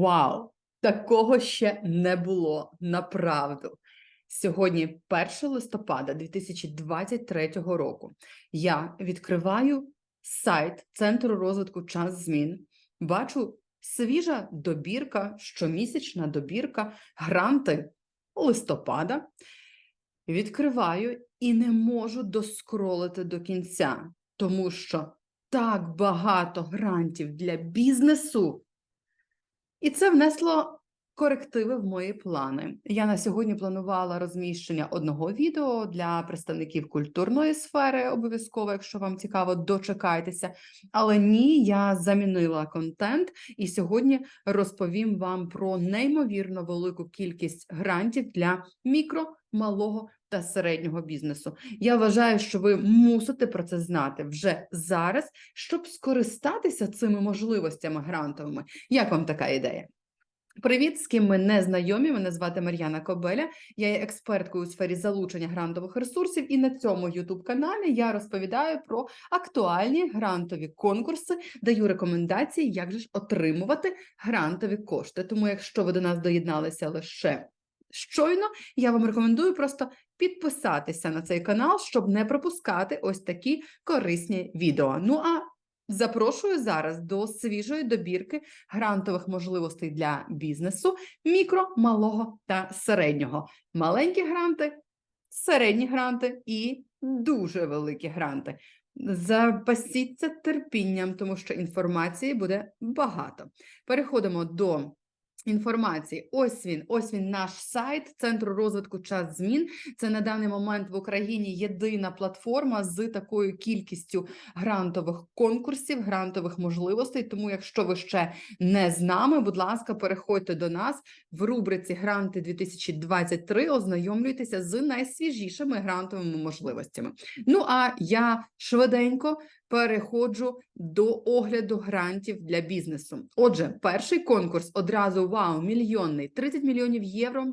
Вау! Такого ще не було направду. Сьогодні 1 листопада 2023 року. Я відкриваю сайт Центру розвитку час змін. Бачу свіжа добірка, щомісячна добірка, гранти листопада. Відкриваю і не можу доскролити до кінця, тому що так багато грантів для бізнесу. І це внесло корективи в мої плани. Я на сьогодні планувала розміщення одного відео для представників культурної сфери, обов'язково, якщо вам цікаво, дочекайтеся. Але ні, я замінила контент і сьогодні розповім вам про неймовірно велику кількість грантів для мікро, малого та середнього бізнесу. Я вважаю, що ви мусите про це знати вже зараз, щоб скористатися цими можливостями грантовими. Як вам така ідея? Привіт, з ким ми не знайомі. Мене звати Мар'яна Кобеля. Я є експерткою у сфері залучення грантових ресурсів, і на цьому youtube каналі я розповідаю про актуальні грантові конкурси, даю рекомендації, як же ж отримувати грантові кошти. Тому, якщо ви до нас доєдналися лише щойно, я вам рекомендую просто підписатися на цей канал, щоб не пропускати ось такі корисні відео. Ну а Запрошую зараз до свіжої добірки грантових можливостей для бізнесу мікро, малого та середнього. Маленькі гранти, середні гранти і дуже великі гранти. Запасіться терпінням, тому що інформації буде багато. Переходимо до інформації. Ось він, ось він, наш сайт Центру розвитку час змін. Це на даний момент в Україні єдина платформа з такою кількістю грантових конкурсів, грантових можливостей. Тому, якщо ви ще не з нами, будь ласка, переходьте до нас в рубриці Гранти 2023 ознайомлюйтеся з найсвіжішими грантовими можливостями. Ну а я швиденько переходжу до огляду грантів для бізнесу. Отже, перший конкурс одразу вау, мільйонний 30 мільйонів євро.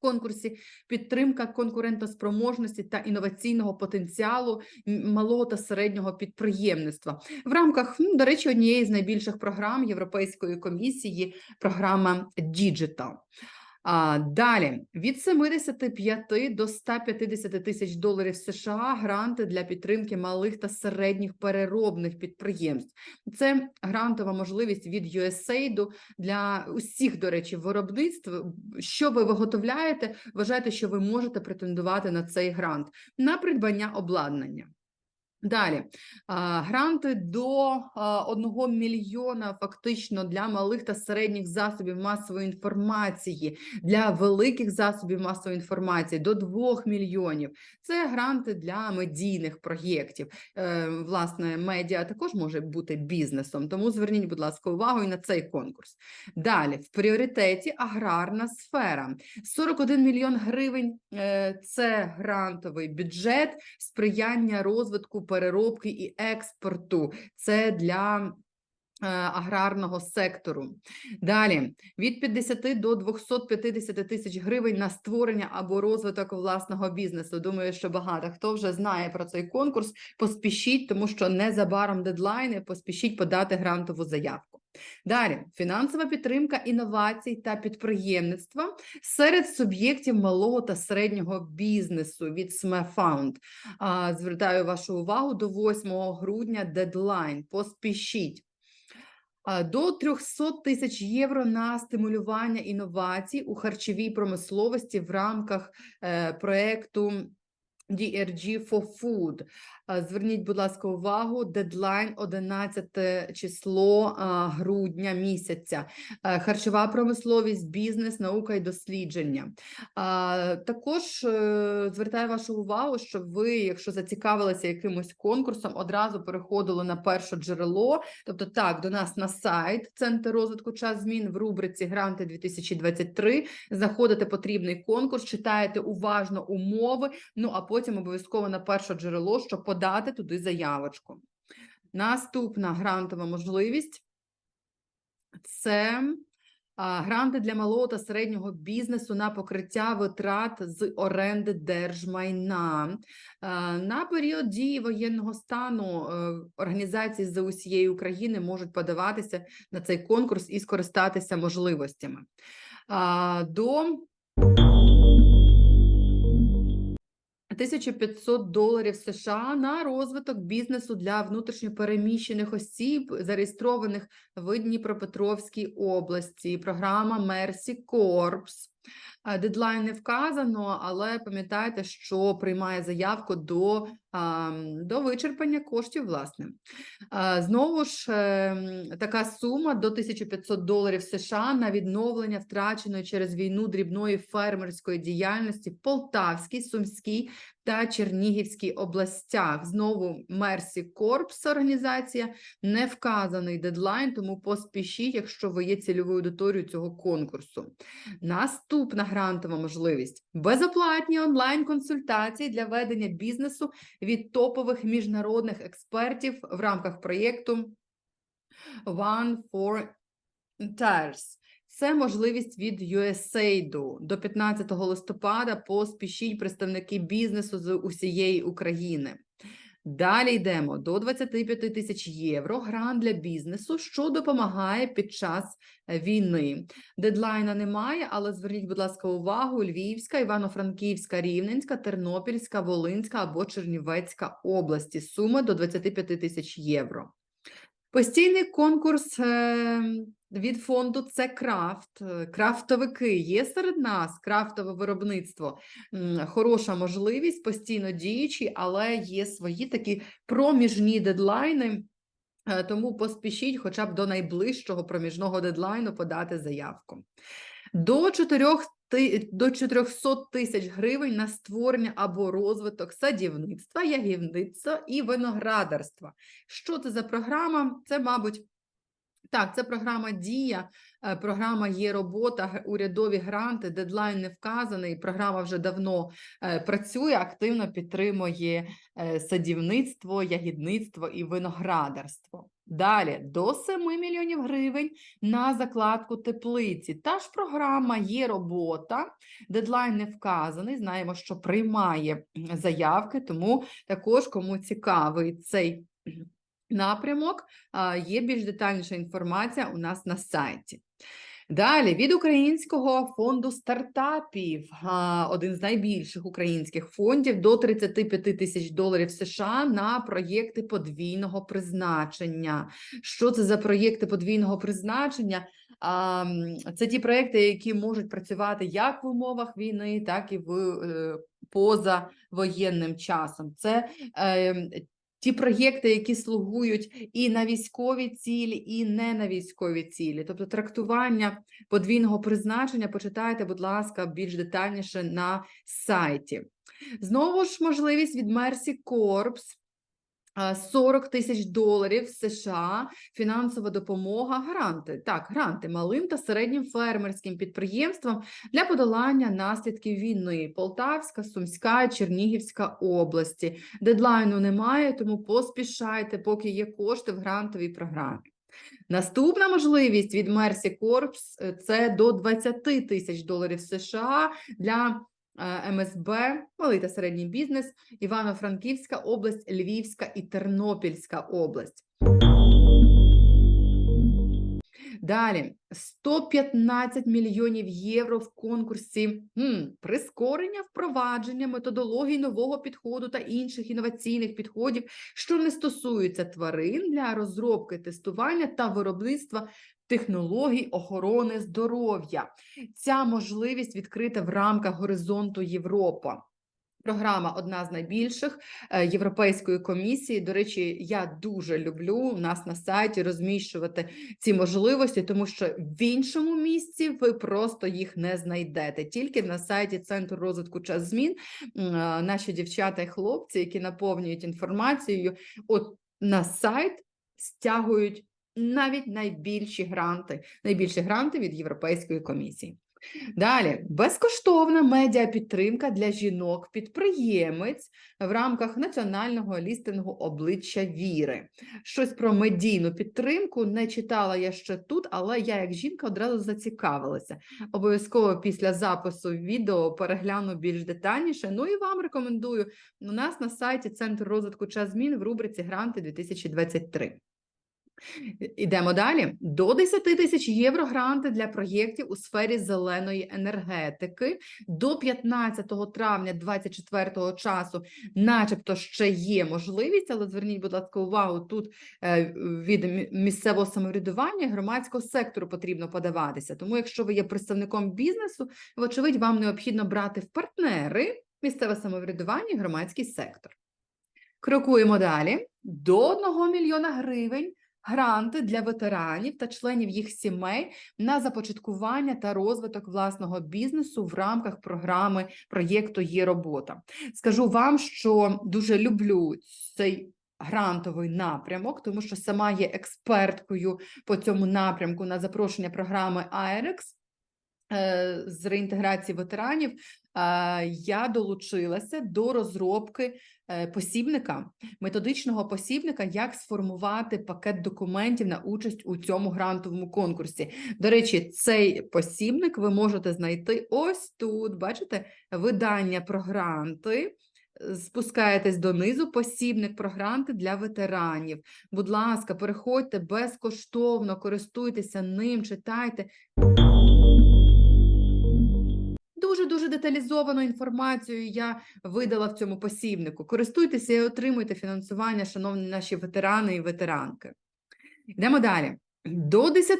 Конкурсі підтримка конкурентоспроможності та інноваційного потенціалу малого та середнього підприємництва в рамках, до речі, однієї з найбільших програм Європейської комісії, програма Digital. А далі від 75 до 150 тисяч доларів США гранти для підтримки малих та середніх переробних підприємств. Це грантова можливість від USAID для усіх, до речі, виробництв. Що ви виготовляєте? Вважайте, що ви можете претендувати на цей грант на придбання обладнання. Далі гранти до 1 мільйона фактично для малих та середніх засобів масової інформації, для великих засобів масової інформації до 2 мільйонів. Це гранти для медійних проєктів. Е, власне, медіа також може бути бізнесом, тому зверніть, будь ласка, увагу і на цей конкурс. Далі в пріоритеті аграрна сфера. 41 мільйон гривень е, це грантовий бюджет сприяння розвитку переробки і експорту. Це для е, аграрного сектору. Далі від 50 до 250 тисяч гривень на створення або розвиток власного бізнесу. Думаю, що багато хто вже знає про цей конкурс. Поспішіть, тому що незабаром дедлайни, поспішіть подати грантову заявку. Далі фінансова підтримка інновацій та підприємництва серед суб'єктів малого та середнього бізнесу від SMEFound. Звертаю вашу увагу до 8 грудня дедлайн. Поспішіть. До 300 тисяч євро на стимулювання інновацій у харчовій промисловості в рамках е, проекту DRG for Food. Зверніть, будь ласка, увагу, дедлайн 11 число грудня місяця. Харчова промисловість, бізнес, наука і дослідження. Також е, звертаю вашу увагу, що ви, якщо зацікавилися якимось конкурсом, одразу переходили на перше джерело. Тобто, так, до нас на сайт Центр розвитку час змін в рубриці Гранти 2023 заходите потрібний конкурс, читаєте уважно умови. Ну а потім обов'язково на перше джерело, щоб подати подати туди заявочку. Наступна грантова можливість це Гранти для малого та середнього бізнесу на покриття витрат з оренди держмайна. На період дії воєнного стану е, організації з усієї України можуть подаватися на цей конкурс і скористатися можливостями. До 1500 доларів США на розвиток бізнесу для внутрішньопереміщених осіб, зареєстрованих в Дніпропетровській області. Програма Мерсі Corps. Дедлайн не вказано, але пам'ятайте, що приймає заявку до, до вичерпання коштів, власне. Знову ж ем, така сума до 1500 доларів США на відновлення втраченої через війну дрібної фермерської діяльності в Полтавській, Сумській та Чернігівській областях. Знову Mercy Corps організація, не вказаний дедлайн, тому поспішіть, якщо ви є цільовою аудиторією цього конкурсу. Наступна грантова можливість безоплатні онлайн-консультації для ведення бізнесу від топових міжнародних експертів в рамках проєкту One for Tires. Це можливість від USAID. До 15 листопада поспішіть представники бізнесу з усієї України. Далі йдемо до 25 тисяч євро. Грант для бізнесу, що допомагає під час е, війни. Дедлайна немає, але зверніть, будь ласка, увагу: Львівська, Івано-Франківська, Рівненська, Тернопільська, Волинська або Чернівецька області. Сума до 25 тисяч євро. Постійний конкурс е, від фонду це крафт, крафтовики. Є серед нас крафтове виробництво. Хороша можливість, постійно діючі, але є свої такі проміжні дедлайни. Е, Тому поспішіть хоча б до найближчого проміжного дедлайну подати заявку. До 4 ти- до 400 тисяч гривень на створення або розвиток садівництва, ягівництва і виноградарства. Що це за програма? Це, мабуть, так, це програма Дія, е, програма є робота, урядові гранти, дедлайн не вказаний. Програма вже давно е, працює, активно підтримує е, садівництво, ягідництво і виноградарство. Далі до 7 мільйонів гривень на закладку теплиці. Та ж програма є робота, дедлайн не вказаний. Знаємо, що приймає заявки, тому також кому цікавий цей напрямок, є більш детальніша інформація у нас на сайті. Далі від Українського фонду стартапів, один з найбільших українських фондів, до 35 тисяч доларів США на проєкти подвійного призначення. Що це за проєкти подвійного призначення? Це ті проєкти, які можуть працювати як в умовах війни, так і в е, поза воєнним часом. Це е, ті проєкти, які слугують і на військові цілі, і не на військові цілі. Тобто трактування подвійного призначення почитайте, будь ласка, більш детальніше на сайті. Знову ж можливість від Mercy Corps. А, 40 тисяч доларів США, фінансова допомога, гранти. Так, гранти малим та середнім фермерським підприємствам для подолання наслідків війни. Полтавська, Сумська, Чернігівська області. Дедлайну немає, тому поспішайте, поки є кошти в грантовій програмі. Наступна можливість від Mercy Corps е, – це до 20 тисяч доларів США для е, МСБ, малий та середній бізнес, Івано-Франківська область, Львівська і Тернопільська область. Далі 115 мільйонів євро в конкурсі м, прискорення впровадження методології нового підходу та інших інноваційних підходів, що не стосуються тварин для розробки, тестування та виробництва технологій охорони здоров'я. Ця можливість відкрита в рамках горизонту Європа. Програма одна з найбільших е, Європейської комісії. До речі, я дуже люблю у нас на сайті розміщувати ці можливості, тому що в іншому місці ви просто їх не знайдете. Тільки на сайті Центру розвитку час змін е, наші дівчата і хлопці, які наповнюють інформацією, от на сайт стягують навіть найбільші гранти, найбільші гранти від Європейської комісії. Далі безкоштовна медіапідтримка для жінок-підприємець в рамках національного лістингу обличчя віри. Щось про медійну підтримку не читала я ще тут, але я, як жінка, одразу зацікавилася. Обов'язково після запису відео перегляну більш детальніше. Ну і вам рекомендую у нас на сайті Центр розвитку час змін в рубриці Гранти 2023. Ідемо далі. До 10 тисяч євро гранти для проєктів у сфері зеленої енергетики. До 15 травня 2024 часу, начебто, ще є можливість, але зверніть, будь ласка, увагу тут е, від місцевого самоврядування громадського сектору потрібно подаватися. Тому, якщо ви є представником бізнесу, вочевидь, вам необхідно брати в партнери місцеве самоврядування і громадський сектор. Крокуємо далі. До 1 мільйона гривень гранти для ветеранів та членів їх сімей на започаткування та розвиток власного бізнесу в рамках програми проєкту Є робота. Скажу вам, що дуже люблю цей грантовий напрямок, тому що сама є експерткою по цьому напрямку на запрошення програми IREX е, з реінтеграції ветеранів. е, Я долучилася до розробки посібника, методичного посібника, як сформувати пакет документів на участь у цьому грантовому конкурсі. До речі, цей посібник ви можете знайти ось тут. Бачите, видання про гранти. Спускаєтесь донизу, посібник про гранти для ветеранів. Будь ласка, переходьте безкоштовно, користуйтеся ним, читайте. Дуже дуже деталізовану інформацію я видала в цьому посібнику. Користуйтеся і отримуйте фінансування, шановні наші ветерани і ветеранки. Йдемо далі. До 10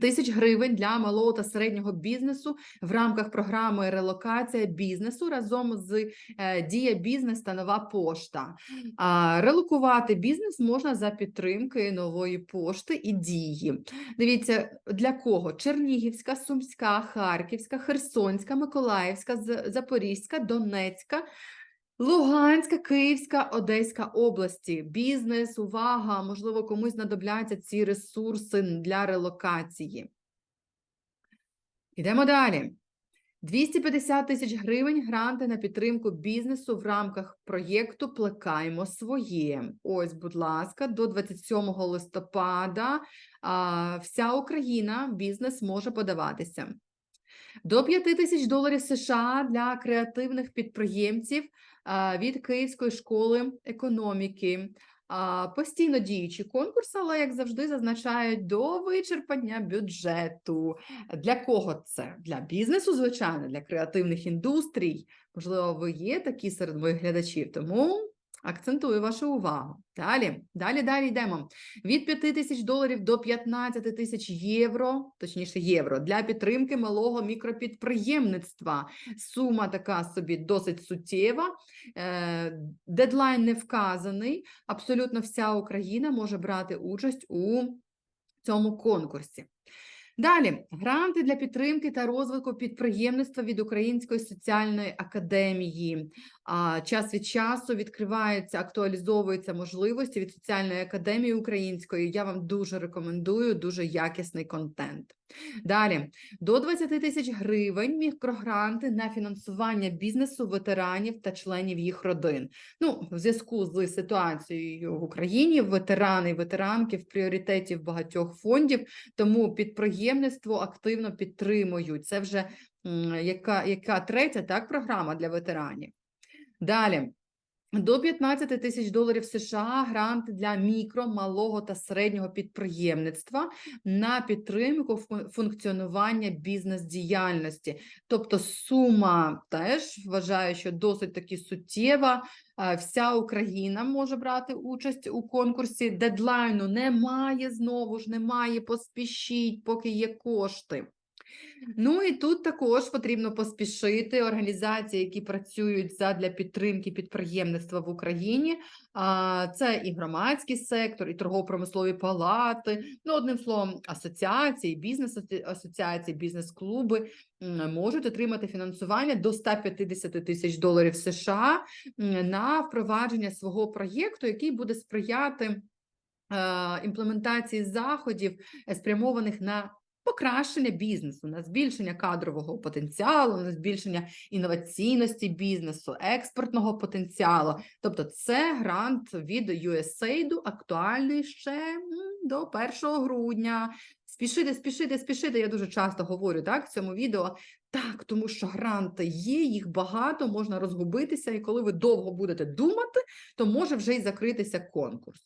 тисяч гривень для малого та середнього бізнесу в рамках програми релокація бізнесу разом з е, Дія бізнес та нова пошта. Релокувати бізнес можна за підтримки нової пошти і дії. Дивіться, для кого? Чернігівська, Сумська, Харківська, Херсонська, Миколаївська, Запорізька, Донецька, Луганська, Київська, Одеська області. Бізнес, увага, можливо, комусь знадобляться ці ресурси для релокації. Ідемо далі. 250 тисяч гривень гранти на підтримку бізнесу в рамках проєкту Плекаємо своє. Ось, будь ласка, до 27 листопада а, вся Україна бізнес може подаватися. До 5 тисяч доларів США для креативних підприємців від Київської школи економіки. Постійно діючий конкурс, але, як завжди, зазначають до вичерпання бюджету. Для кого це? Для бізнесу, звичайно, для креативних індустрій. Можливо, ви є такі серед моїх глядачів, тому акцентую вашу увагу. Далі, далі, далі йдемо. Від 5 тисяч доларів до 15 тисяч євро, точніше євро, для підтримки малого мікропідприємництва. Сума така собі досить суттєва. Е, Дедлайн не вказаний. Абсолютно вся Україна може брати участь у цьому конкурсі. Далі гранти для підтримки та розвитку підприємництва від Української соціальної академії. А час від часу відкриваються, актуалізовуються можливості від соціальної академії української. Я вам дуже рекомендую дуже якісний контент. Далі до 20 тисяч гривень мікрогранти на фінансування бізнесу ветеранів та членів їх родин. Ну, в зв'язку з ситуацією в Україні ветерани і ветеранки в пріоритеті в багатьох фондів, тому підприємництво активно підтримують. Це вже яка, яка третя так програма для ветеранів. Далі. До 15 тисяч доларів США гранти для мікро, малого та середнього підприємництва на підтримку функціонування бізнес-діяльності. Тобто сума теж вважаю, що досить таки суттєва. Вся Україна може брати участь у конкурсі. Дедлайну немає знову ж, немає. Поспішіть, поки є кошти. Ну і тут також потрібно поспішити організації, які працюють задля підтримки підприємництва в Україні. Це і громадський сектор, і торгово-промислові палати. Ну, одним словом, асоціації, бізнес-асоціації, бізнес-клуби можуть отримати фінансування до 150 тисяч доларів США на впровадження свого проєкту, який буде сприяти е, імплементації заходів, е, спрямованих на покращення бізнесу, на збільшення кадрового потенціалу, на збільшення інноваційності бізнесу, експортного потенціалу. Тобто, це грант від USAID, актуальний ще до 1 грудня. Спішити, спішити, спішити. Я дуже часто говорю так в цьому відео. Так, тому що гранти є, їх багато, можна розгубитися, і коли ви довго будете думати, то може вже й закритися конкурс.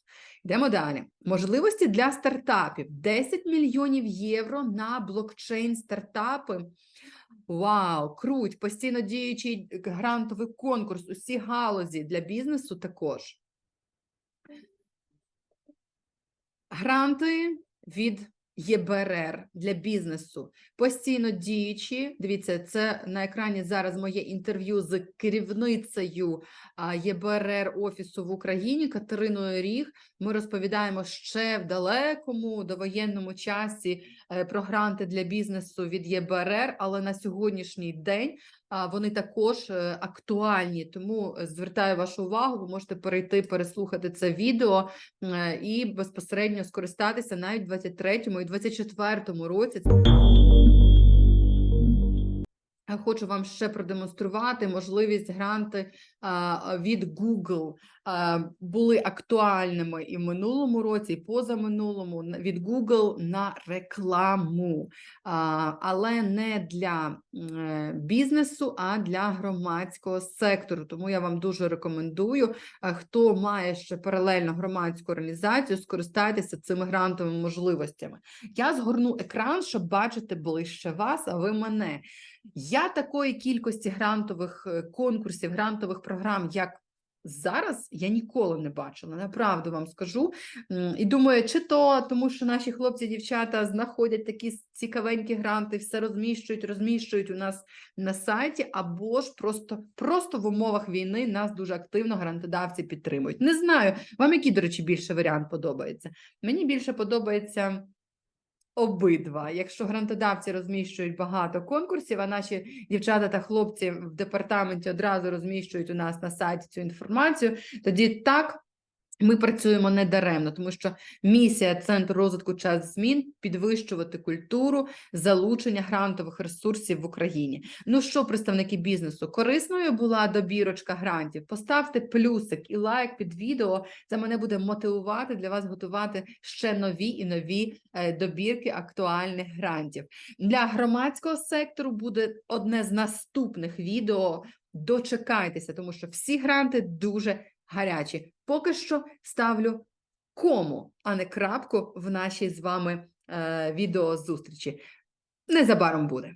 Йдемо далі. Можливості для стартапів: 10 мільйонів євро на блокчейн стартапи. Вау, круть! Постійно діючий грантовий конкурс, усі галузі для бізнесу також. Гранти від ЄБРР для бізнесу постійно діючі. Дивіться, це на екрані зараз моє інтерв'ю з керівницею ЄБРР офісу в Україні Катериною Ріг. Ми розповідаємо ще в далекому довоєнному часі е, про гранти для бізнесу від ЄБРР, але на сьогоднішній день вони також е, актуальні. Тому е, звертаю вашу увагу. Ви можете перейти переслухати це відео е, і безпосередньо скористатися навіть в 23-му і 24-му році. Хочу вам ще продемонструвати можливість гранти від Google були актуальними і в минулому році, і позаминулому від Google на рекламу, але не для бізнесу, а для громадського сектору. Тому я вам дуже рекомендую, хто має ще паралельно громадську організацію, скористайтеся цими грантовими можливостями. Я згорну екран, щоб бачити ближче вас, а ви мене. Я такої кількості грантових е, конкурсів, грантових програм, як зараз, я ніколи не бачила. Направду вам скажу. І думаю, чи то тому, що наші хлопці, дівчата знаходять такі цікавенькі гранти, все розміщують, розміщують у нас на сайті, або ж просто, просто в умовах війни нас дуже активно грантодавці підтримують. Не знаю, вам який, до речі, більше варіант подобається? Мені більше подобається. Обидва, якщо грантодавці розміщують багато конкурсів, а наші дівчата та хлопці в департаменті одразу розміщують у нас на сайті цю інформацію, тоді так ми працюємо не даремно, тому що місія Центру розвитку час змін підвищувати культуру залучення грантових ресурсів в Україні. Ну що, представники бізнесу, корисною була добірочка грантів? Поставте плюсик і лайк під відео. Це мене буде мотивувати для вас готувати ще нові і нові е, добірки актуальних грантів. Для громадського сектору буде одне з наступних відео. Дочекайтеся, тому що всі гранти дуже гарячі. Поки що ставлю кому, а не крапку в нашій з вами е, відеозустрічі. Незабаром буде.